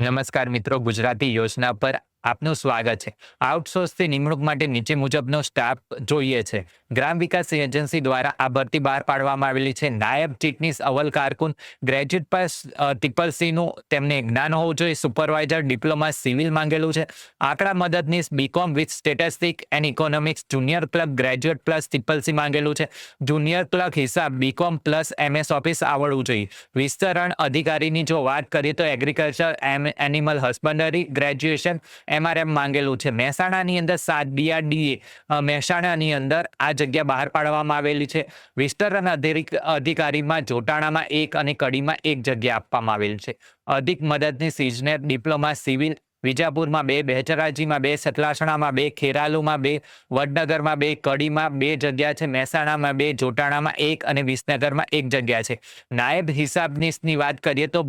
નમસ્કાર મિત્રો ગુજરાતી યોજના પર આપનું સ્વાગત છે. આઉટસોર્સથી નિમણૂક માટે નીચે મુજબનો સ્ટાફ જોઈએ છે. ગ્રામ વિકાસ એજન્સી દ્વારા આ ભરતી બહાર પાડવામાં આવેલી છે. નાયબ ચીટનીસ અવલ કારકુન ગ્રેજ્યુએટ પાસ ટ્રિપલ સીનું તેમને જ્ઞાન હોવું જોઈએ. સુપરવાઇઝર ડિપ્લોમા સિવિલ માંગેલું છે. આંકડા મદદનીશ BCom with statistic and economics junior clerk graduate plus triple C માંગેલું છે. જુનિયર ક્લર્ક હિસાબ બીકોમ પ્લસ એમએસ ઓફિસ આવડવું જોઈએ. વિસ્તરણ અધિકારીની જો વાત કરીએ તો agriculture M, animal husbandry graduation MRM માંગેલું છે. મહેસાણાની અંદર સાત બીઆરડીએ મહેસાણાની અંદર આ જગ્યા બહાર પાડવામાં આવેલી છે. વિસ્તરણ અધિક- અધિકારીમાં જોટાણામાં એક અને કડીમાં એક જગ્યા આપવામાં આવેલ છે. અધિક મદદની સિઝનેર ડિપ્લોમા, સિવિલ, વિજાપુરમાં બે, બેચરાજીમાં બે, સતલાસણામાં બે, ખેરાલુમાં બે, વડનગરમાં બે, કડીમાં બે જગ્યા છે. મહેસાણામાં બે, જોટાણામાં એક અને વિસનગરમાં એક જગ્યા છે. નાયબ હિસાબનીશની વાત કરીએ તો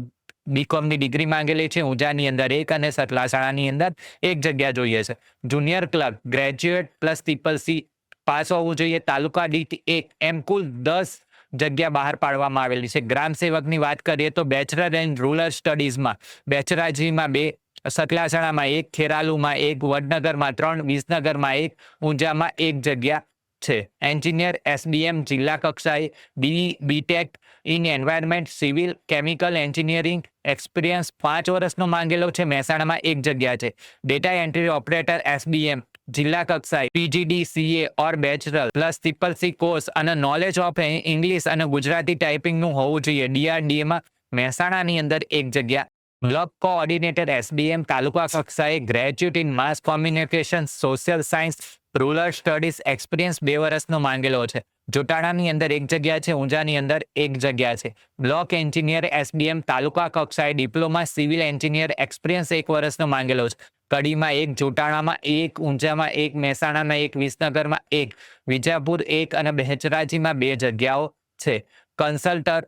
બીકોમની ડિગ્રી માંગેલી છે. ઊંઝાની અંદર એક અને સતલાસણાની અંદર એક જગ્યા જોઈએ છે. Junior clerk, graduate plus triple C pass હોવું જોઈએ. તાલુકા દીઠ એક એમ કુલ દસ જગ્યા બહાર પાડવામાં આવેલી છે. ગ્રામ સેવકની વાત કરીએ તો બેચલર એન્ડ રૂરલ સ્ટડીઝમાં બેચરાજીમાં બે સતલાસણામાં એક, ખેરાલુમાં એક, વડનગરમાં ત્રણ, વિસનગરમાં એક, ઊંઝામાં એક જગ્યા છે. એન્જિનિયર એસબીએમ જિલ્લા કક્ષાએ B BTech in environment civil chemical engineering experience પાંચ વર્ષનો માંગેલો છે. મહેસાણામાં એક જગ્યા છે. ડેટા એન્ટ્રી ઓપરેટર એસબીએમ જિલ્લા કક્ષાએ PGD CA or bachelor plus triple C course અને નોલેજ ઓફ ઇંગ્લિશ અને ગુજરાતી ટાઈપિંગનું હોવું જોઈએ. ડીઆરડીએમાં મહેસાણાની અંદર એક જગ્યા. બ્લોક કોઓર્ડિનેટર એસબીએમ તાલુકા કક્ષાએ graduate in mass communication social science rural studies experience બે વર્ષનો માંગેલો છે. જોટાણાની અંદર એક જગ્યા છે, ઊંઝાની અંદર એક જગ્યા છે. બ્લોક એન્જિનિયર એસબીએમ તાલુકા કક્ષાએ ડિપ્લોમા સિવિલ એન્જિનિયર એક્સપિરિયન્સ એક વર્ષનો માંગેલો છે. કડીમાં એક, જોટાણામાં એક, ઊંઝામાં એક, મહેસાણામાં એક, વિસનગરમાં એક, વિજાપુર એક અને બહેચરાજીમાં બે જગ્યાઓ છે. કન્સલ્ટર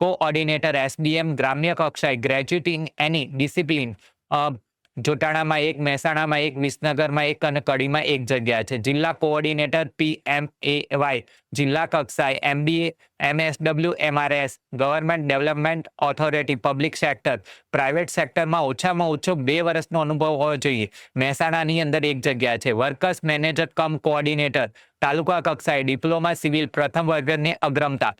કોઓર્ડિનેટર એસડીએમ ગ્રામ્ય કક્ષાએ ગ્રેજ્યુએટ ઇન એની ડિસિપ્લિન જોટાણામાં એક, મહેસાણામાં એક, વિસનગરમાં એક અને કડીમાં એક જગ્યા છે. જિલ્લા કોઓર્ડિનેટર પી એમ એ વાય, જિલ્લા કક્ષાએ MBA MSW MRS government development authority public sector private સેક્ટરમાં ઓછામાં ઓછો બે વર્ષનો અનુભવ હોવો જોઈએ. મહેસાણાની અંદર એક જગ્યા છે. Workers manager cum coordinator taluka કક્ષાએ ડિપ્લોમા સિવિલ પ્રથમ વર્ગની અગ્રમતા.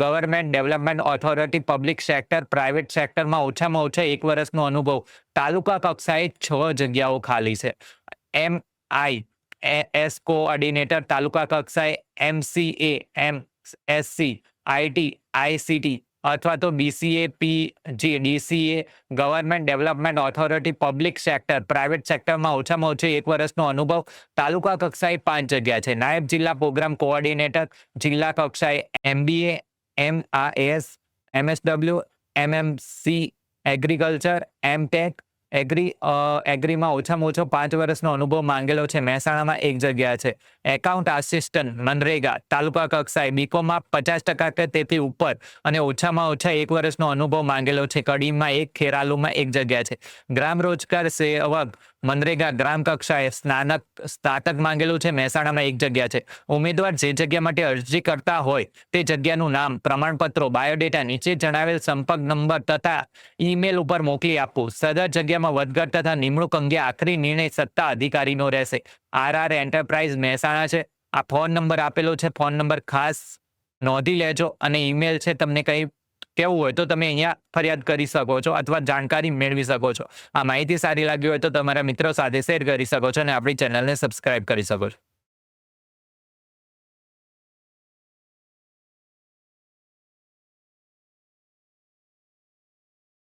Government development authority public sector private સેક્ટરમાં ઓછામાં ઓછા એક વર્ષનો અનુભવ. તાલુકા કક્ષાએ છ જગ્યાઓ ખાલી છે. એમ આઈ એસ કોઓર્ડિનેટર તાલુકા કક્ષાએ MCA M Sc IT ICT અથવા તો BCA P G DCA government development authority public sector private સેક્ટરમાં ઓછામાં ઓછો એક વર્ષનો અનુભવ તાલુકા કક્ષાએ પાંચ જગ્યા છે. નાયબ જિલ્લા પ્રોગ્રામ કોઓર્ડિનેટર, જિલ્લા કક્ષાએ એમબીએ એમ આ S MSW MMC agriculture MTech agri એગ્રીમાં ઓછામાં ઓછો પાંચ વર્ષનો અનુભવ માંગેલો છે. મહેસાણામાં એક જગ્યા છે. એકાઉન્ટ આસિસ્ટન્ટ મનરેગા, તાલુકા કક્ષાએ બીકોમાં પચાસ ટકા કે તેથી ઉપર અને ઓછામાં ઓછા એક વર્ષનો અનુભવ માંગેલો છે. કડીમાં એક, ખેરાલુમાં એક જગ્યા છે. ગ્રામ રોજગાર સેવક, મનરેગા ગ્રામ કક્ષાએ સ્નાતક સ્નાતક માંગેલું છે. મહેસાણામાં એક જગ્યા છે. ઉમેદવાર જે જગ્યા માટે અરજી કરતા હોય તે જગ્યાનું નામ, પ્રમાણપત્રો, બાયોડેટા નીચે જણાવેલ સંપર્ક નંબર તથા ઈમેલ ઉપર મોકલી આપવું. સદર જગ્યામાં વધઘટ તથા નિમણૂક અંગે આખરી નિર્ણય સત્તા અધિકારીનો રહેશે. આર આર એન્ટરપ્રાઇઝ મહેસાણા છે. આ ફોન નંબર આપેલો છે. ફોન નંબર ખાસ નોંધી લેજો અને ઈમેલ છે. તમને કંઈ કેવું હોય તો તમે અહીંયા ફરિયાદ કરી શકો છો અથવા જાણકારી મેળવી શકો છો. આ માહિતી સારી લાગી હોય તો તમારા મિત્રો સાથે શેર કરી શકો છો અને આપણી ચેનલને સબસ્ક્રાઇબ કરી શકો છો.